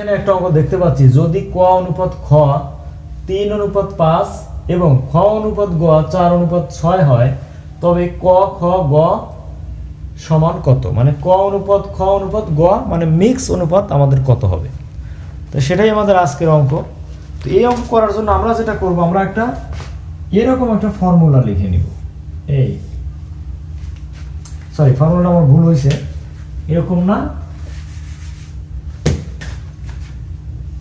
এখানে একটা অঙ্ক দেখতে পাচ্ছি। যদি ক অনুপাত খ, তিন অনুপাত পাঁচ এবং খ অনুপাত গ, চার অনুপাত ছয় হয়, তবে ক, খ, গ সমান কত? মানে ক অনুপাত, খ অনুপাত, গ মানে মিক্স অনুপাত আমাদের কত হবে? তো সেটাই আমাদের আজকের অঙ্ক। তো এই অঙ্ক করার জন্য আমরা যেটা করব, আমরা একটা এরকম একটা ফর্মুলা লিখে নিব। এই। সরি ফর্মুলাটা আমার ভুল হয়েছে এরকম না?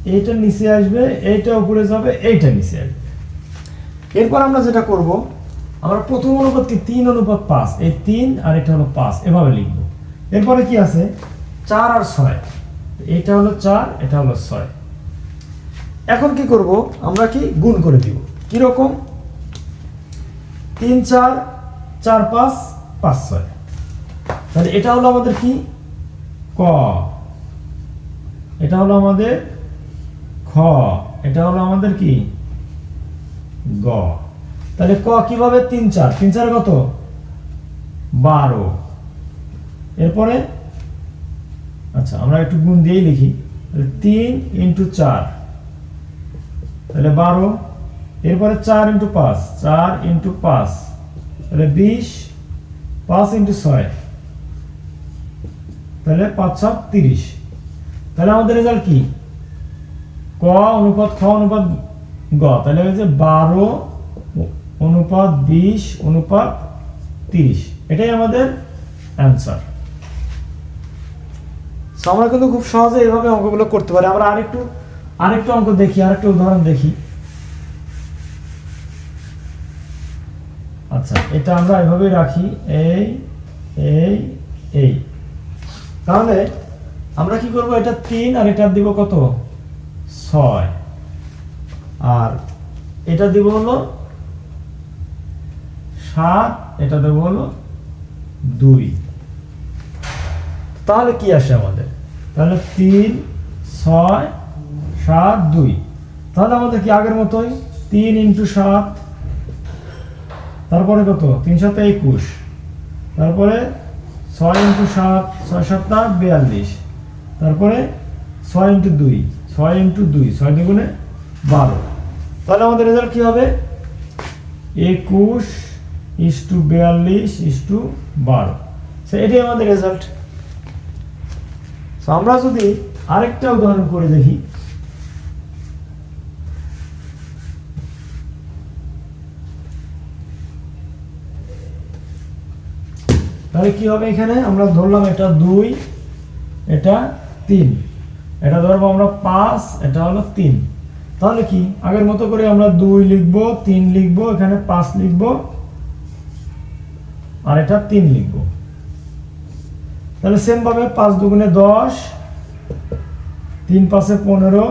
এইটা নিচে আসবে, এইটা উপরে যাবে, এইটা নিচে আসবে। এরপর আমরা যেটা করব, আমরা প্রথম অনুপাত কি? তিন অনুপাত পাঁচ। এই তিন আর এটা হলো পাঁচ, এভাবে লিখব। এরপরে কি আছে? চার আর ছয়। এটা হলো চার, এটা হলো ছয়। এখন কি করব? আমরা কি গুণ করে দিব। কীরকম? তিন চার চার পাঁচ পাঁচ ছয়। তাহলে এটা হলো আমাদের কি? ক। এটা হলো আমাদের খ, এটা হলো আমাদের কি? গ। তাহলে ক কীভাবে? তিন চার। তিন চার কত? বারো। এরপরে? আচ্ছা আমরা একটু গুণ দিয়েই লিখি। তিন ইন্টু চার। তাহলে বারো। এরপরে চার ইন্টু পাঁচ। চার ইন্টু পাঁচ। তাহলে বিশ। পাঁচ ইন্টু ছয়। তাহলে পাঁচ সাত তিরিশ। তাহলে আমাদের রেজাল্ট কি? ক অনুপাত খ অনুপাত গ। তাহলে হয়েছে বারো অনুপাত বিশ অনুপাত তিরিশ। এটাই আমাদের অ্যান্সার আমরা কিন্তু খুব সহজে এইভাবে অঙ্কগুলো করতে পারি। আমরা আরেকটু আরেকটু অঙ্ক দেখি, আরেকটু উদাহরণ দেখি। আচ্ছা এটা আমরা এভাবে রাখি। এই এই এই তাহলে আমরা কি করব? এটা তিন আর এটা দিব কত? ছয়। আর এটা দিব হলো সাত, এটা দেব হলো দুই। তাহলে কি আসে আমাদের? তাহলে তিন, ছয়, সাত, দুই। তাহলে আমাদের কি আগের মতোই? তিন ইন্টু সাত। তারপরে কত? তিন সাথে একুশ। তারপরে ছয় ইন্টু সাত, ছয় সাতটা বিয়াল্লিশ। তারপরে ছয় ইন্টু দুই। ছয় ইন্টু দুই, ছয় দুগুণে বারো। তাহলে আমাদের রেজাল্ট কী হবে? একুশ ইস টু বিয়াল্লিশ ইস টু বারো। সে এটাই আমাদের রেজাল্ট আমরা যদি আরেকটা উদাহরণ করে দেখি। তাহলে কি হবে এখানে? আমরা ধরলাম এটা দুই, এটা তিন। এটা ধরবো আমরা পাঁচ, এটা হলো তিন। তাহলে কি? আগের মতো করে আমরা দুই লিখব, তিন লিখব, এখানে পাঁচ লিখব, আর এটা তিন লিখব। তাহলে সেম ভাবে পাঁচ দুগুণে দশ, তিন পাঁচে পনেরো,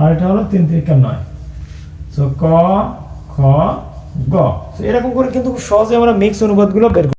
আর এটা হলো তিন তিরিকা নয়। সো ক, খ, গ। এরকম করে কিন্তু সহজে আমরা মিক্স অনুপাতগুলো বের